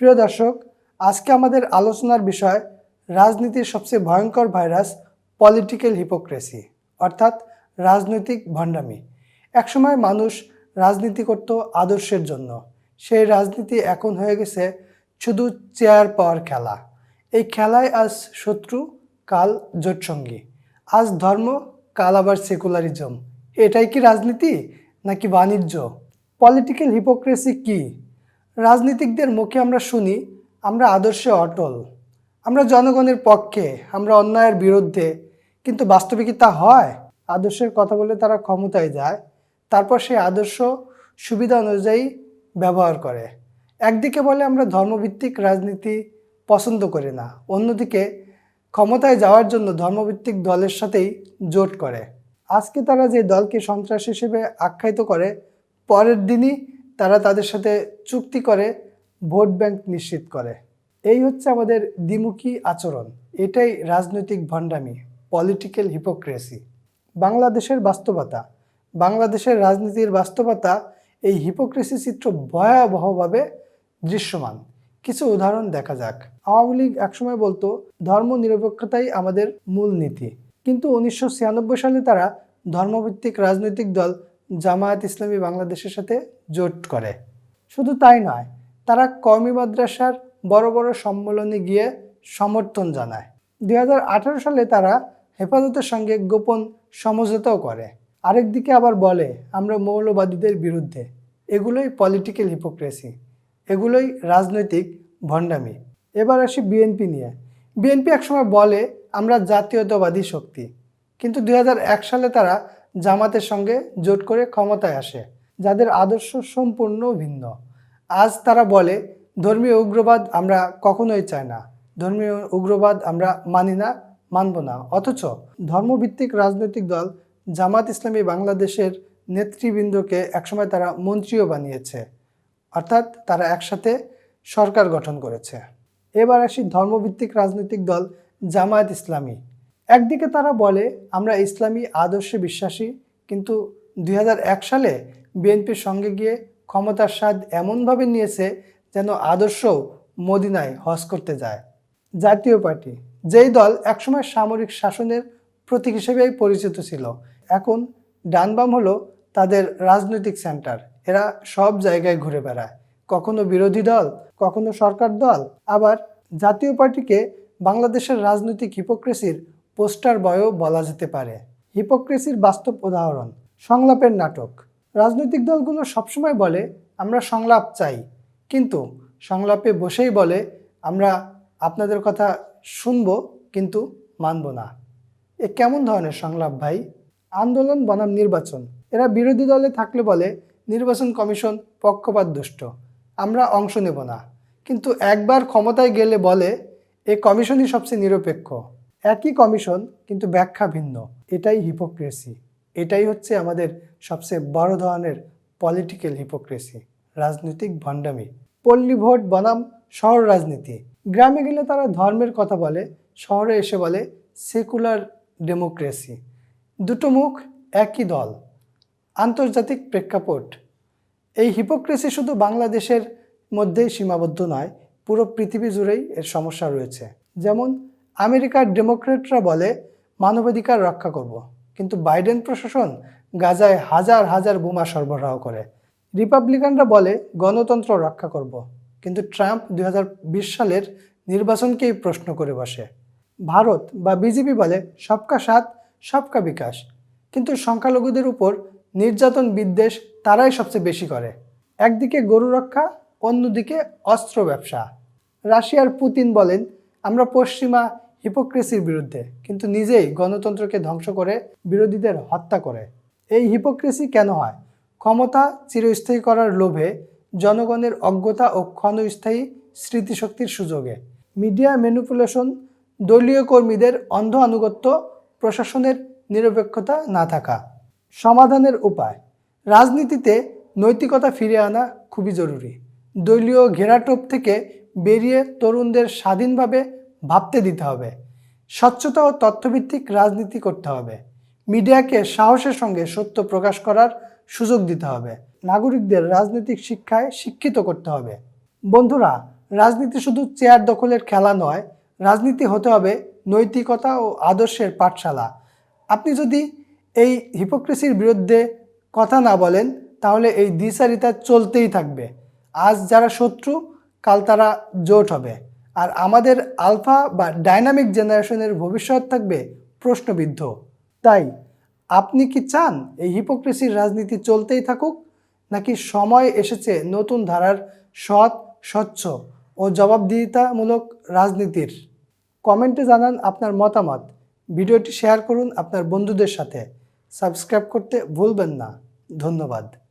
প্রিয় দর্শক, আজকে আমাদের আলোচনার বিষয় রাজনীতির সবচেয়ে ভয়ঙ্কর ভাইরাস পলিটিক্যাল হিপোক্রেসি অর্থাৎ রাজনৈতিক ভণ্ডামি। একসময় মানুষ রাজনীতি করত আদর্শের জন্য। সেই রাজনীতি এখন হয়ে গেছে শুধু চেয়ার পাওয়ার খেলা। এই খেলায় আজ শত্রু, কাল জোটসঙ্গী। আজ ধর্ম, কাল আবার সেকুলারিজম এটাই কি রাজনীতি, নাকি বাণিজ্য? পলিটিক্যাল হিপোক্রেসি কি? রাজনীতিকদের মুখে আমরা শুনি, আমরা আদর্শে অটল। আমরা জনগণের পক্ষে, আমরা অন্যায়ের বিরুদ্ধে, কিন্তু বাস্তবে কি তা হয়? আদর্শের কথা বলে তারা ক্ষমতায় যায়, তারপর সেই আদর্শ সুবিধা অনুযায়ী ব্যবহার করে। একদিকে বলে আমরা ধর্মভিত্তিক রাজনীতি পছন্দ করি না, অন্যদিকে ক্ষমতায় যাওয়ার জন্য ধর্মভিত্তিক দলের সাথেই জোট করে। আজকে তারা যে দলকে সন্ত্রাস হিসেবে আখ্যায়িত করে, পরের দিনই তারা তাদের সাথে চুক্তি করে, ভোট ব্যাংক নিশ্চিত করে। এই হচ্ছে আমাদের দ্বিমুখী আচরণ। এটাই রাজনৈতিক ভণ্ডামি পলিটিক্যাল হিপোক্রেসি বাংলাদেশের বাস্তবতা, বাংলাদেশের রাজনীতির বাস্তবতা এই হিপোক্রেসি চিত্র ভয়াবহভাবে দৃশ্যমান। কিছু উদাহরণ দেখা যাক। আওয়ামী লীগ একসময় বলতো, ধর্ম নিরপেক্ষতাই আমাদের মূল নীতি কিন্তু উনিশশো ছিয়ানব্বই সালে তারা ধর্মভিত্তিক রাজনৈতিক দল জামায়াত ইসলামী বাংলাদেশের সাথে জোট করে। শুধু তাই নয়, তারা কওমি মাদ্রাসার বড় বড় সম্মেলনে গিয়ে সমর্থন জানায়। দুই হাজার আঠারো সালে তারা হেফাজতের সঙ্গে গোপন সমঝোতাও করে। আরেকদিকে আবার বলে, আমরা মৌলবাদীদের বিরুদ্ধে। এগুলোই পলিটিক্যাল হিপোক্রেসি এগুলোই রাজনৈতিক ভণ্ডামি। এবার আসি বিএনপি নিয়ে। বিএনপি একসময় বলে, আমরা জাতীয়তাবাদী শক্তি। কিন্তু দু হাজার এক সালে তারা জামাতের সঙ্গে জোট করে ক্ষমতায় আসে, যাদের আদর্শ সম্পূর্ণ ভিন্ন। আজ তারা বলে, ধর্মীয় উগ্রবাদ আমরা কখনোই চাই না। ধর্মীয় উগ্রবাদ আমরা মানি না, মানব না। অথচ ধর্মভিত্তিক রাজনৈতিক দল জামাত ইসলামী বাংলাদেশের নেতৃবৃন্দকে একসময় তারা মন্ত্রীও বানিয়েছে। অর্থাৎ তারা একসাথে সরকার গঠন করেছে। এবার আসি ধর্মভিত্তিক রাজনৈতিক দল জামায়াত ইসলামী। একদিকে তারা বলে, আমরা ইসলামী আদর্শে বিশ্বাসী। কিন্তু দুই হাজার এক সালে বিএনপির সঙ্গে গিয়ে ক্ষমতার স্বাদ এমনভাবে নিয়েছে যেন আদর্শ মদিনায় হজ করতে যায়। জাতীয় পার্টি, যেই দল একসময় সামরিক শাসনের প্রতীক হিসেবেই পরিচিত ছিল, এখন ডানবাম হলো তাদের রাজনৈতিক সেন্টার। এরা সব জায়গায় ঘুরে বেড়ায়। কখনো বিরোধী দল, কখনো সরকার দল, আবার জাতীয় পার্টিকে বাংলাদেশের রাজনৈতিক হিপোক্রেসির পোস্টার বয়ও বলা যেতে পারে। হিপোক্রেসির বাস্তব উদাহরণ, সংলাপের নাটক। রাজনৈতিক দলগুলো সবসময় বলে, আমরা সংলাপ চাই। কিন্তু সংলাপে বসেই বলে, আমরা আপনাদের কথা শুনব কিন্তু মানব না। এ কেমন ধরনের সংলাপ ভাই? আন্দোলন বনাম নির্বাচন। এরা বিরোধী দলে থাকলে বলে, নির্বাচন কমিশন পক্ষপাত দুষ্ট আমরা অংশ নেব না। কিন্তু একবার ক্ষমতায় গেলে বলে, এ কমিশনই সবচেয়ে নিরপেক্ষ। একই কমিশন, কিন্তু ব্যাখ্যা ভিন্ন। এটাই হিপোক্রেসি এটাই হচ্ছে আমাদের সবচেয়ে বড় ধরনের পলিটিক্যাল হিপোক্রেসি রাজনৈতিক ভণ্ডামি। পল্লী ভোট বনাম শহর রাজনীতি। গ্রামে গেলে তারা ধর্মের কথা বলে, শহরে এসে বলে সেকুলার ডেমোক্রেসি দুটো মুখ একই দল। আন্তর্জাতিক প্রেক্ষাপট। এই হিপোক্রেসি শুধু বাংলাদেশের মধ্যেই সীমাবদ্ধ নয়, পুরো পৃথিবী জুড়েই এর সমস্যা রয়েছে। যেমন আমেরিকার ডেমোক্রেটরা বলে, মানবাধিকার রক্ষা করব। কিন্তু বাইডেন প্রশাসন গাজায় হাজার হাজার বোমা সরবরাহ করে। রিপাবলিকানরা বলে, গণতন্ত্র রক্ষা করব। কিন্তু ট্রাম্প দু হাজার বিশ সালের নির্বাচনকেই প্রশ্ন করে বসে। ভারত বা বিজেপি বলে, সবকা সাথ, সবকা বিকাশ। কিন্তু সংখ্যালঘুদের উপর নির্যাতন বিদ্বেষ তারাই সবচেয়ে বেশি করে। একদিকে গরু রক্ষা, অন্যদিকে অস্ত্র ব্যবসা। রাশিয়ার পুতিন বলেন, আমরা পশ্চিমা হিপোক্রেসির বিরুদ্ধে, কিন্তু নিজেই গণতন্ত্রকে ধ্বংস করে বিরোধীদের হত্যা করে। এই হিপোক্রেসি কেন হয়? ক্ষমতা চিরস্থায়ী করার লোভে জনগণের অজ্ঞতা ও ক্ষণস্থায়ী স্মৃতিশক্তির সুযোগে। মিডিয়া ম্যানিপুলেশন, দলীয় কর্মীদের অন্ধ আনুগত্য, প্রশাসনের নিরপেক্ষতা না থাকা। সমাধানের উপায়, রাজনীতিতে নৈতিকতা ফিরে আনা খুবই জরুরি। দলীয় ঘেরাটোপ থেকে বেরিয়ে তরুণদের স্বাধীনভাবে ভাবতে দিতে হবে। স্বচ্ছতা ও তথ্যভিত্তিক রাজনীতি করতে হবে। মিডিয়াকে সাহসের সঙ্গে সত্য প্রকাশ করার সুযোগ দিতে হবে। নাগরিকদের রাজনৈতিক শিক্ষায় শিক্ষিত করতে হবে। বন্ধুরা, রাজনীতি শুধু চেয়ার দখলের খেলা নয়, রাজনীতি হতে হবে নৈতিকতা ও আদর্শের পাঠশালা। আপনি যদি এই হিপোক্রেসির বিরুদ্ধে কথা না বলেন, তাহলে এই দ্বিচারিতা চলতেই থাকবে। আজ যারা শত্রু, কাল তারা জোট হবে। আর আমাদের আলফা বা ডাইনামিক জেনারেশনের ভবিষ্যৎ থাকবে প্রশ্নবিদ্ধ। তাই, আপনি কি চান এই হিপোক্রেসির রাজনীতি চলতেই থাকুক, নাকি সময় এসেছে নতুন ধারার সৎ, স্বচ্ছ ও জবাবদিহিতামূলক রাজনীতির? কমেন্টে জানান আপনার মতামত। ভিডিওটি শেয়ার করুন আপনার বন্ধুদের সাথে। সাবস্ক্রাইব করতে ভুলবেন না। ধন্যবাদ।